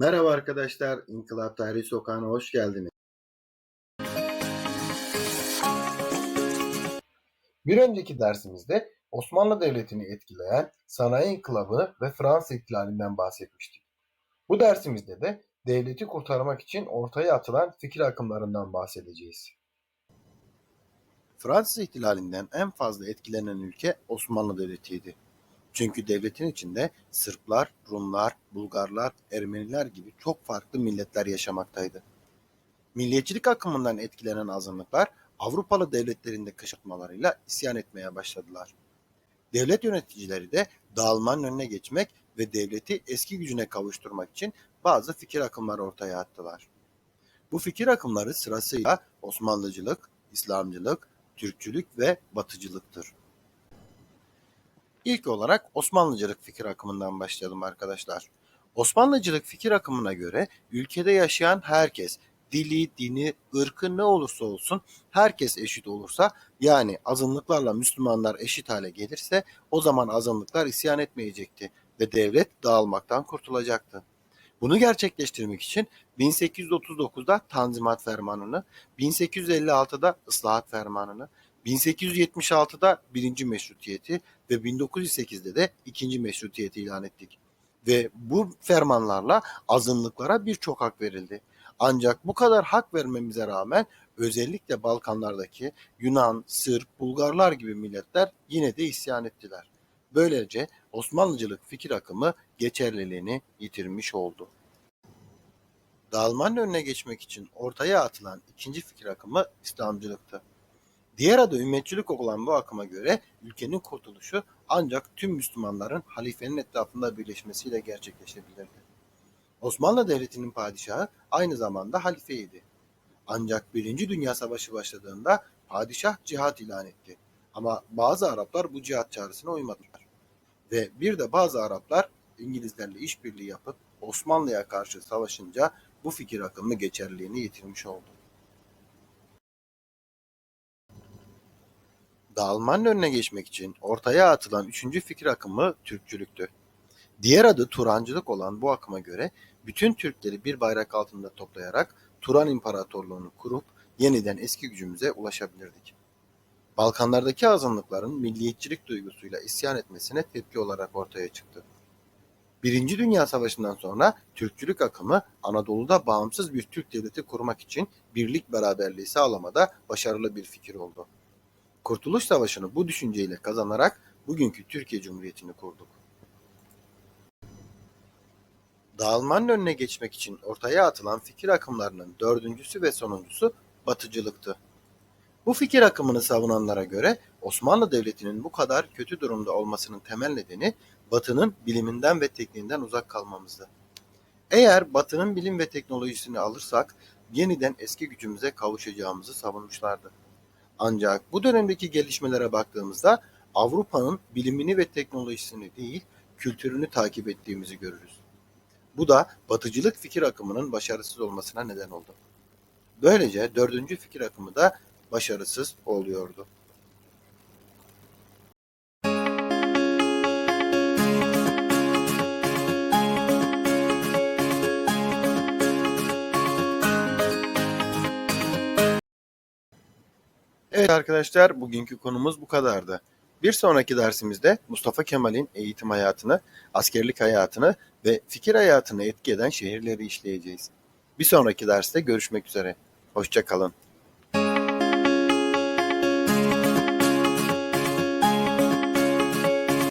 Merhaba arkadaşlar, İnkılap Tarihi Sokağı'na hoş geldiniz. Bir önceki dersimizde Osmanlı Devleti'ni etkileyen sanayi inkılabı ve Fransız ihtilalinden bahsetmiştik. Bu dersimizde de devleti kurtarmak için ortaya atılan fikir akımlarından bahsedeceğiz. Fransız ihtilalinden en fazla etkilenen ülke Osmanlı Devleti'ydi. Çünkü devletin içinde Sırplar, Rumlar, Bulgarlar, Ermeniler gibi çok farklı milletler yaşamaktaydı. Milliyetçilik akımından etkilenen azınlıklar Avrupalı devletlerinde kışkırtmalarıyla isyan etmeye başladılar. Devlet yöneticileri de dağılmanın önüne geçmek ve devleti eski gücüne kavuşturmak için bazı fikir akımları ortaya attılar. Bu fikir akımları sırasıyla Osmanlıcılık, İslamcılık, Türkçülük ve Batıcılıktır. İlk olarak Osmanlıcılık fikir akımından başlayalım arkadaşlar. Osmanlıcılık fikir akımına göre ülkede yaşayan herkes, dili, dini, ırkı ne olursa olsun herkes eşit olursa yani azınlıklarla Müslümanlar eşit hale gelirse o zaman azınlıklar isyan etmeyecekti ve devlet dağılmaktan kurtulacaktı. Bunu gerçekleştirmek için 1839'da Tanzimat Fermanı'nı, 1856'da Islahat Fermanı'nı, 1876'da birinci meşrutiyeti ve 1908'de de ikinci meşrutiyeti ilan ettik. Ve bu fermanlarla azınlıklara birçok hak verildi. Ancak bu kadar hak vermemize rağmen özellikle Balkanlardaki Yunan, Sırp, Bulgarlar gibi milletler yine de isyan ettiler. Böylece Osmanlıcılık fikir akımı geçerliliğini yitirmiş oldu. Dağılmanın önüne geçmek için ortaya atılan ikinci fikir akımı İslamcılıktı. Diğer adı ümmetçilik olan bu akıma göre ülkenin kurtuluşu ancak tüm Müslümanların halifenin etrafında birleşmesiyle gerçekleşebilirdi. Osmanlı Devleti'nin padişahı aynı zamanda halifeydi. Ancak Birinci Dünya Savaşı başladığında padişah cihat ilan etti. Ama bazı Araplar bu cihat çağrısına uymadılar. Ve bir de bazı Araplar İngilizlerle işbirliği yapıp Osmanlı'ya karşı savaşınca bu fikir akımı geçerliliğini yitirmiş oldu. Dağılmanın önüne geçmek için ortaya atılan üçüncü fikir akımı Türkçülüktü. Diğer adı Turancılık olan bu akıma göre bütün Türkleri bir bayrak altında toplayarak Turan İmparatorluğunu kurup yeniden eski gücümüze ulaşabilirdik. Balkanlardaki azınlıkların milliyetçilik duygusuyla isyan etmesine tepki olarak ortaya çıktı. Birinci Dünya Savaşı'ndan sonra Türkçülük akımı Anadolu'da bağımsız bir Türk devleti kurmak için birlik beraberliği sağlamada başarılı bir fikir oldu. Kurtuluş Savaşı'nı bu düşünceyle kazanarak bugünkü Türkiye Cumhuriyeti'ni kurduk. Dağılmanın önüne geçmek için ortaya atılan fikir akımlarının dördüncüsü ve sonuncusu batıcılıktı. Bu fikir akımını savunanlara göre Osmanlı Devleti'nin bu kadar kötü durumda olmasının temel nedeni Batı'nın biliminden ve tekniğinden uzak kalmamızdı. Eğer Batı'nın bilim ve teknolojisini alırsak yeniden eski gücümüze kavuşacağımızı savunmuşlardı. Ancak bu dönemdeki gelişmelere baktığımızda Avrupa'nın bilimini ve teknolojisini değil, kültürünü takip ettiğimizi görürüz. Bu da batıcılık fikir akımının başarısız olmasına neden oldu. Böylece dördüncü fikir akımı da başarısız oluyordu. Evet arkadaşlar bugünkü konumuz bu kadardı. Bir sonraki dersimizde Mustafa Kemal'in eğitim hayatını, askerlik hayatını ve fikir hayatını etki eden şehirleri işleyeceğiz. Bir sonraki derste görüşmek üzere. Hoşçakalın.